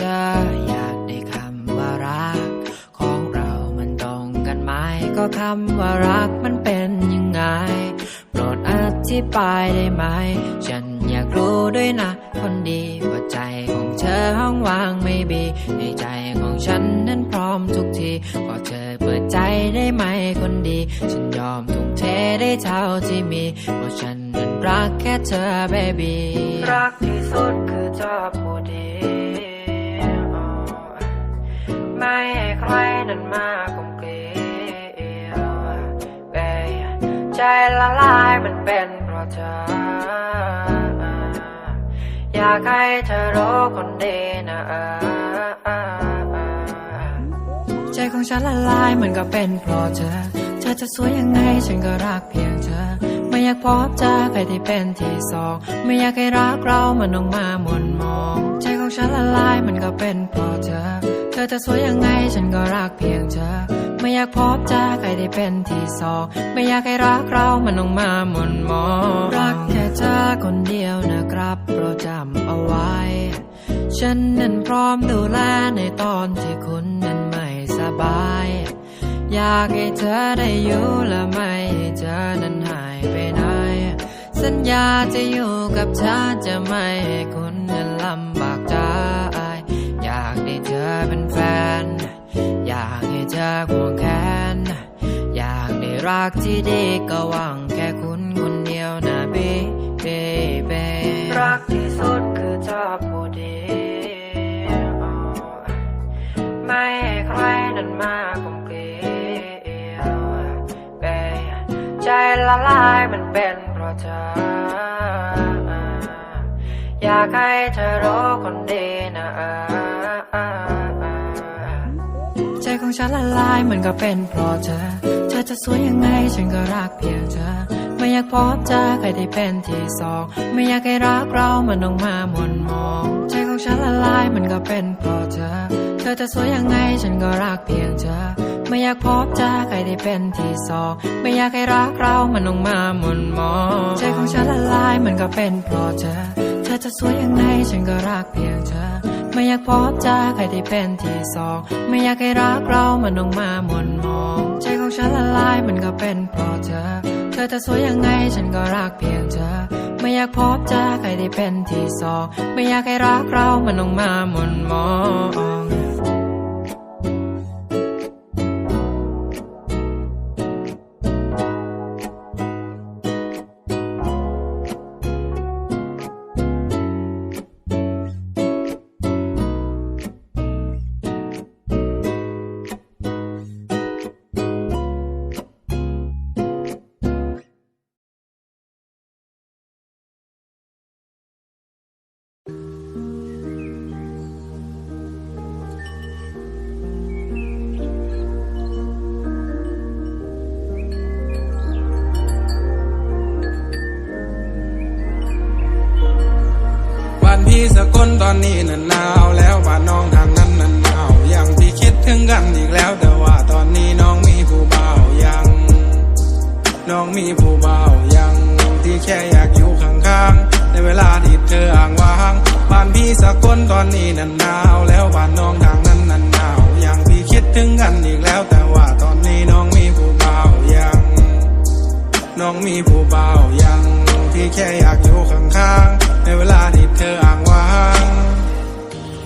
จะอยากได้คำว่ารัก ของเรามันตรงกันไหมก็คำว่ารักมันเป็นยังไง โปรดอธิบายได้ไหม ฉันอยากรู้ด้วยนะ คนดีว่าใจของเธอห้องว่างไม่บีในใจของฉันนั้นพร้อมทุกทีขอเธอเปิดใจได้ไหมคนดี ฉันยอมทุ่มเทได้เท่าที่มีเพราะฉันนั้นรักแค่เธอเบบีรักที่สุดคือเธอผู้ดี ไม่ให้ใครนั้นมากลมเกลียวเบใจละลายมันเป็นเพราะเธอ อยากให้เธอรู้คนดีนะใจของฉันละลายมันก็เป็นเพราะเธอ เธอจะสวยยังไงฉันก็รักเพียงเธอ ไม่อยากพบเจอใครที่เป็นที่สอง ไม่อยากให้รักเรามันต้องมาหมุนมอง ใจของฉันละลายมันก็เป็นเพราะเธอ ธอจะสวยยังไงฉันก็รักเพียงเธอ ไม่อยากพบเจอใครที่เป็นที่สองไม่อยากให้รักเรามันต้องมาหมุนมองรักแค่เธอคนเดียวนะครับโปรดจำเอาไว้ ฉันนั้นพร้อมดูแลในตอนที่คุณนั้นไม่สบาย อยากให้เธอได้อยู่และไม่ให้เธอนั้นหายไปไหนสัญญาจะอยู่กับเธอจะไม่ให้คุณากห้เธอควงแขนอยากได้รักที่ดีก็หวังแค่คุณคนเดียวนะเบเบเบรักที่สุดคือเธอผู้เดียวไม่ให้ใครนั้นมากลมเกลียวเบใจละลายมันเป็นเพราะเธอ อยากให้เธอรู้คน ฉันละลายมันก็เป็นเพราะเธอ เธอจะสวยยังไงฉันก็รักเพียงเธอ ไม่อยากพบเจอใครที่เป็นที่สอง ไม่อยากให้รักเรามันต้องมาหมุนมอง ใจของฉันละลายมันก็เป็นเพราะเธอ เธอจะสวยยังไงฉันก็รักเพียงเธอ ไม่อยากพบเจอใครที่เป็นที่สอง ไม่อยากให้รักเรามันต้องมาหมุนมอง ใจของฉันละลายมันก็เป็นเพราะเธอ เธอจะสวยยังไงฉันก็รักเพียงเธอ ไม่อยากพบเจอใครที่เป็นที่สอง ไม่อยากให้รักเรามันลงมาหมุนมอง ใจของฉันละลายมันก็เป็นเพราะเธอ เธอจะสวยยังไงฉันก็รักเพียงเธอ ไม่อยากพบเจอใครที่เป็นที่สอง ไม่อยากให้รักเรามันลงมาหมุนมอง อนนี้นั้นหนาวแล้วบ้านน้องทางนั้นนั้นหนาวยังพี่คิดถึงกันอีกแล้ว แต่ว่าตอนนี้น้องมีผู้เบ่ายัง น้องมีผู้เบ่ายังที่แค่อยากอยู่ข้างๆในเวลาที่เธออ่างว่างบ้านพี่สกลตอนนี้นั้นหนาวแล้วบ้านน้องทางนั้นนั้นหนาวยังพี่คิดถึงกันอีกแล้ว แต่ว่าตอนนี้น้องมีผู้เบ่ายัง น้องมีผู้เบ่ายังที่แค่อยากอยู่ข้างๆในเวลาที่เธออ่าง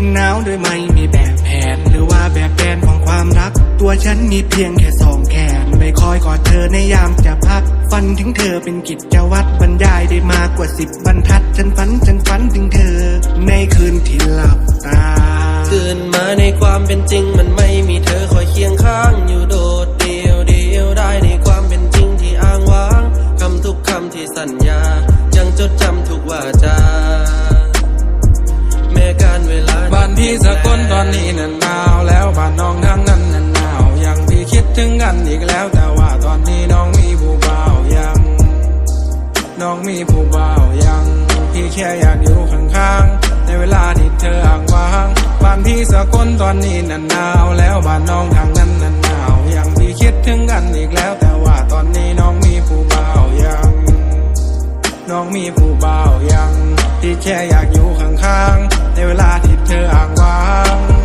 ฉันหนาวโดยไม่มีแบบแผน หรือว่าแบบแผนของความรัก ตัวฉันมีเพียงแค่สองแขน ไม่คอยกอดเธอในยามจะพัก ฝันถึงเธอเป็นกิจวัตรบรรยายได้มากกว่าสิบบรรทัด ฉันฝันฉันฝันถึงเธอ ในคืนที่หลับตาตื่นมาในความเป็นจริงมัน นี้นั่นหนาวแล้วบ้านน้องทั้งนั้นนั่นหนาวยังที่คิดถึงกันอีกแล้ว แต่ว่าตอนนี้น้องมีผู้บ่าวยัง น้องมีผู้บ่าวยังพี่แค่อยากอยู่ข้างๆในเวลาที่เธออ้างว้างบ้านพี่สะกนตอนนี้นั่นหนาวแล้วบ้านน้องทางนั้นนั่นหนาวยังที่คิดถึงกันอีกแล้ว แต่ว่าตอนนี้น้องมีผู้บ่าวยัง น้องมีผู้บ่าวยังพี่แค่อยากอยู่ข้างๆในเวลาที่เธออ้างว้าง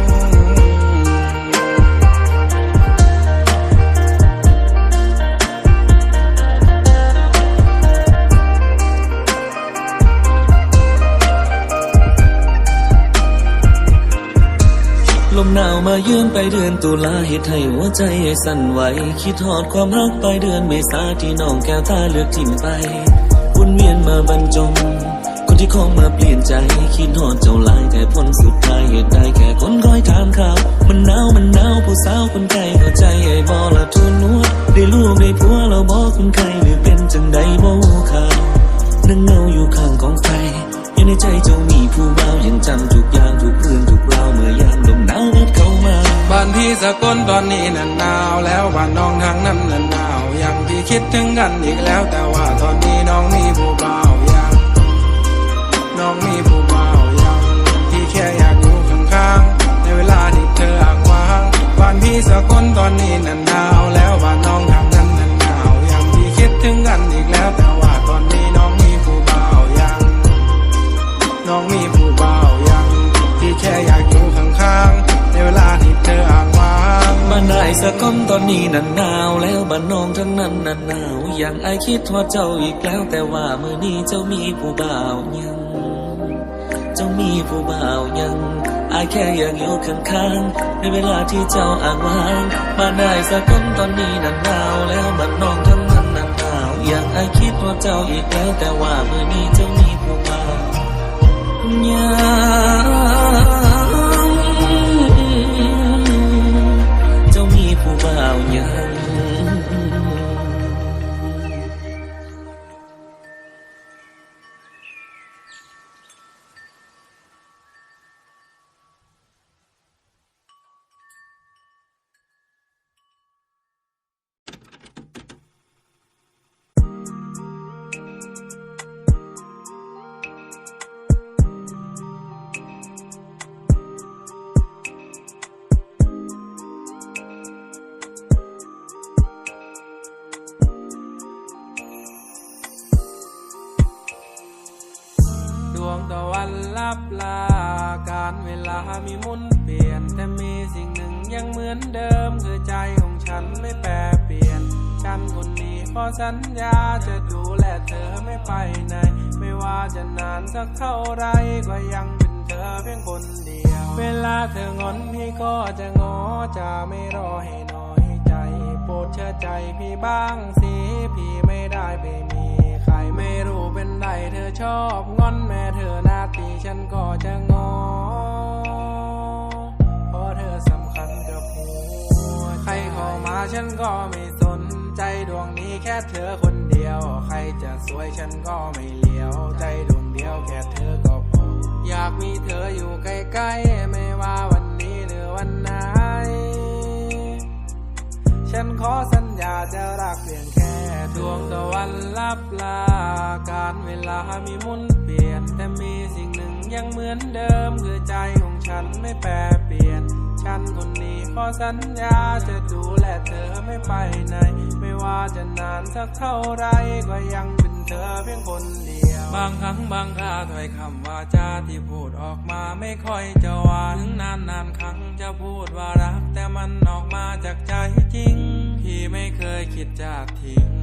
ยืนไปเดือนตุลาเหตุให้หัวใจสั่นไหว คิดทอดความรักไปเดือนเมษาที่น้องแก้วตาเลือกทิ้งไปวนเวียนมาบรรจง คนที่คงมาเปลี่ยนใจ คิดทอดเจ้าลายแต่ผลสุดท้ายเหตุใดแค่คนคอยถามข่าว มันหนาวมันหนาวผู้สาวคนไกลเข้าใจไอ้บอละทุนนัวได้ลูกได้ผัวเราบอกคนไกล คิดถึง คิดทอดเจ้าอีกแล้วแต่ว่ามือนี้เจ้ามีผู้บ่าวยัง เจ้ามีผู้บ่าวยังอายแค่อยากอยู่ข้างๆในเวลาที่เจ้าอ่างว้างบ้านนายสะก้อมตอนนี้นันหนาวแล้วบ้านนองทั้งนั้นนันหนาวอย่างไอายคิดทอดเจ้าอีกแล้วแต่ว่ามือนี้เจ้ามีผู้บ่าวยัง ตะวันลับลา การเวลามีมุนเปลี่ยน แต่มีสิ่งหนึ่งยังเหมือนเดิม คือใจของฉันไม่แปรเปลี่ยน ฉันคนนี้ขอสัญญาจะดูแลเธอไม่ไปไหน ไม่ว่าจะนานสักเท่าไรก็ยังเป็นเธอเพียงคนเดียว เวลาเธองอนพี่ก็จะงอจะไม่รอให้น้อยใจ โปรดเชื่อใจพี่บ้างสิพี่ไม่ได้ไปมี ไม่รู้เป็นไรเธอชอบงอนแม่เธอหน้าตีฉันก็จะงอ เพราะเธอสำคัญกับหัวใครเข้ามาฉันก็ไม่สนใจดวงนี้แค่เธอคนเดียว ใครจะสวยฉันก็ไม่เลี้ยว ใจดวงเดียวแค่เธอก็พออยากมีเธออยู่ใกล้ๆ วันลับลา การเวลามีมุนเปลี่ยน แต่มีสิ่งหนึ่งยังเหมือนเดิม คือใจของฉันไม่แปรเปลี่ยน ฉันคนนี้ขอสัญญาจะดูแลเธอไม่ไปไหน ไม่ว่าจะนานสักเท่าไรก็ยังเป็นเธอเพียงคนเดียว บางครั้งบางคราถ้อยคำว่าจาที่พูดออกมาไม่ค่อยจะหวานถึงนานนานครั้งจะพูดว่ารัก แต่มันออกมาจากใจจริงพี่ไม่เคยคิดจะทิ้ง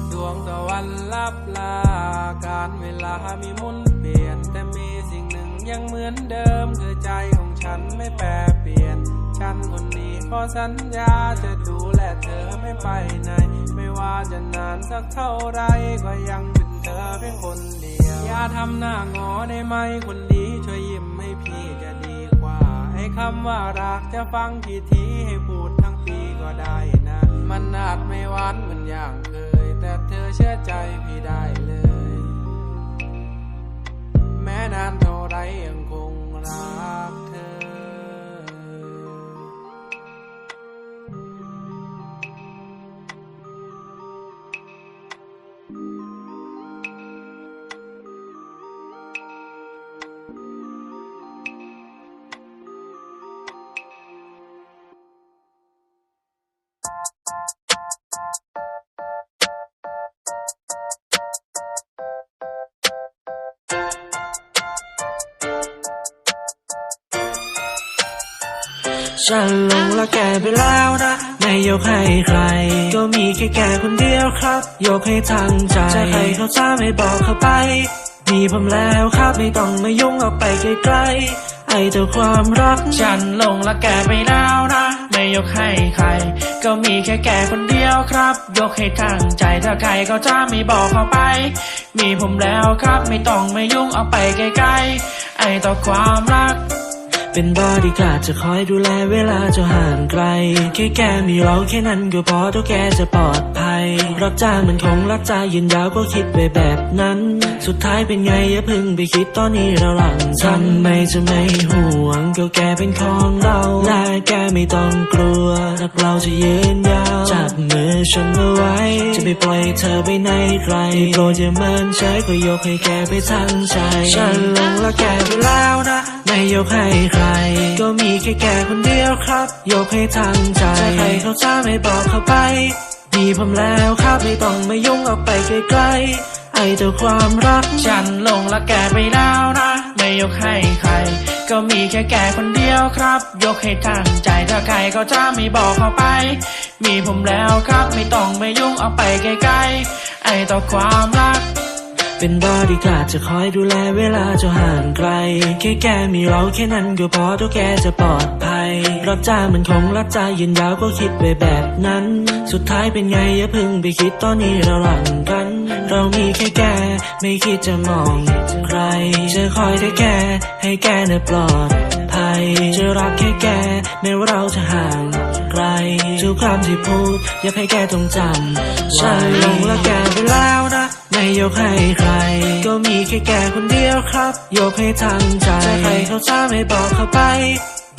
ดวงตะวันลับลา การเวลามีมุนเปลี่ยน แต่มีสิ่งหนึ่งยังเหมือนเดิม คือใจของฉันไม่แปรเปลี่ยน ฉันคนนี้ขอสัญญาจะดูแลเธอไม่ไปไหน ไม่ว่าจะนานสักเท่าไรก็ยังเป็นเธอเพียงคนเดียว อย่าทำหน้างอได้ไหมคนดีช่วยยิ้มให้พี่จะดีกว่า ให้คำว่ารักจะฟังกี่ทีให้พูดทั้งปีก็ได้นะ มันอาจไม่หวานเหมือนอย่าง เคยเชื่อใจพี่ได้เลย แม้นานเท่าไรยังคงรัก ฉันลงรักแกไปแล้วนะ ไม่ยกให้ใคร ก็มีแค่แกคนเดียวครับ ยกให้ทางใจ จะให้เขาจ้าไม่บอกเขาไป มีผมแล้วครับไม่ต้องมายุ่งออกไปไกลๆไอ้เจ้าความรัก ฉันลงรักแกไปแล้วนะ ไม่ยกให้ใคร ก็มีแค่แกคนเดียวครับ ยกให้ทางใจถ้าใครก็จะไม่บอกเขาไป มีผมแล้วครับไม่ต้องมายุ่งเอาไปไกลๆไอ้ต่อความรัก เป็นบอดี้การ์ดจะคอยดูแลเวลาจะห่างไกล แค่แกมีเราแค่นั้นก็พอตัวแกจะปลอดภัย รักจ้างมันคงรักใจยืนยาวก็คิดไปแบบนั้น สุดท้ายเป็นไงอย่าพึ่งไปคิดตอนนี้เราหลังทำไมจะไม่ห่วงก็แกเป็นของเราและแกไม่ต้องกลัวรักเราจะยืนยาวจับมือฉันเอาไว้ จะไม่ปล่อยเธอไปไหนไกลโปรดอย่ามันใช้ก็ยกให้แกไปทั้งใจฉันหลงรักแกไปแล้วนะไม่ยกให้ใคร ก็มีแค่แกคนเดียวครับ ยกให้ทางใจจะให้เขาจ้าไม่บอกเขาไป มีผมแล้วครับไม่ต้องมายุ่งออกไปไกลๆไอ้เจ้าความรักฉันลงละแกไปแล้วนะ ไม่ยกให้ใคร ก็มีแค่แกคนเดียวครับ ยกให้ทางใจถ้าใครก็จะไม่บอกเขาไป มีผมแล้วครับไม่ต้องมายุ่งเอาไปไกลๆไอ้ต่อความรัก เป็นบอดี้การ์ดจะคอยดูแลเวลาจะห่างไกล แค่แกมีเราแค่นั้นก็พอตัวแกจะปลอดภัย รักจ้างมันคงรักใจยืนยาวก็คิดไปแบบนั้น สุดท้ายเป็นไงอย่าเพึ่งไปคิดตอนนี้เราหลังกัน เรามีแค่แกไม่คิดจะมองใคร จะคอยแต่แกให้แกน่ะปลอดภัยจะรักแค่แกแม้ว่าเราจะห่างไกลทุกคำที่พูด อยากให้แกต้องจำฉันหลงรักแกไปแล้วนะ ไม่ยกให้ใคร ก็มีแค่แกคนเดียวครับ ยกให้ทางใจจะให้เขาจ้าไม่บอกเขาไป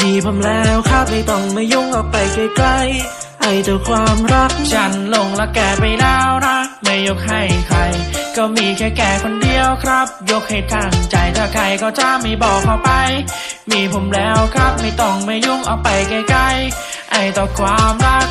มีผมแล้วครับไม่ต้องมายุ่งออกไปไกลๆไอ้เจ้าความรัก ฉันหลงรักแกไปแล้วนะไม่ยกให้ใคร ก็มีแค่แกคนเดียวครับ ยกให้ทางใจถ้าใครก็จะไม่บอกเขาไป มีผมแล้วครับไม่ต้องมายุ่งเอาไปไกลๆไอ้ต่อความรัก